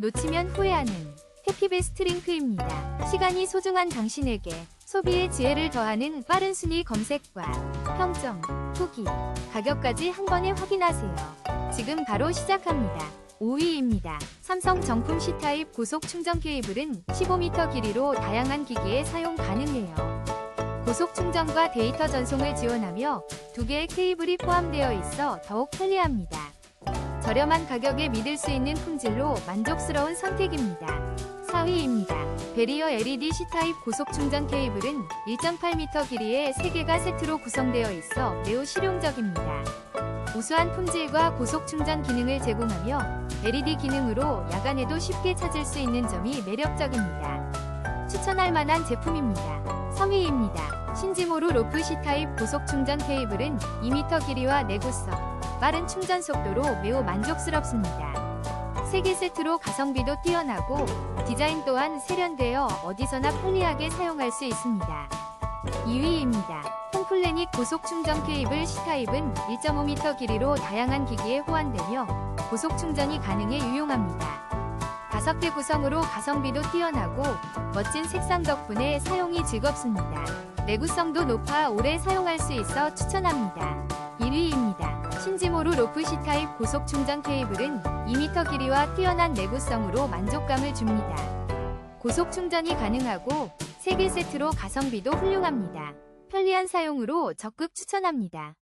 놓치면 후회하는 해피베스트 링크입니다. 시간이 소중한 당신에게 소비의 지혜를 더하는 빠른 순위 검색과 평점, 후기, 가격까지 한 번에 확인하세요. 지금 바로 시작합니다. 5위입니다. 삼성 정품 C타입 고속 충전 케이블은 15m 길이로 다양한 기기에 사용 가능해요. 고속 충전과 데이터 전송을 지원하며 두 개의 케이블이 포함되어 있어 더욱 편리합니다. 저렴한 가격에 믿을 수 있는 품질로 만족스러운 선택입니다. 4위입니다. 베리어 LED C타입 고속 충전 케이블은 1.8m 길이의 3개가 세트로 구성되어 있어 매우 실용적입니다. 우수한 품질과 고속 충전 기능을 제공하며 LED 기능으로 야간에도 쉽게 찾을 수 있는 점이 매력적입니다. 추천할 만한 제품입니다. 3위입니다. 신지모루 로프 C타입 고속 충전 케이블은 2m 길이와 내구성, 빠른 충전 속도로 매우 만족스럽습니다. 3개 세트로 가성비도 뛰어나고 디자인 또한 세련되어 어디서나 편리하게 사용할 수 있습니다. 2위입니다. 홈플래닛 고속 충전 케이블 C타입은 1.5m 길이로 다양한 기기에 호환되며 고속 충전이 가능해 유용합니다. 5개 구성으로 가성비도 뛰어나고 멋진 색상 덕분에 사용이 즐겁습니다. 내구성도 높아 오래 사용할 수 있어 추천합니다. 1위입니다. 신지모루 로프 C타입 고속 충전 케이블은 2m 길이와 뛰어난 내구성으로 만족감을 줍니다. 고속 충전이 가능하고 3개 세트로 가성비도 훌륭합니다. 편리한 사용으로 적극 추천합니다.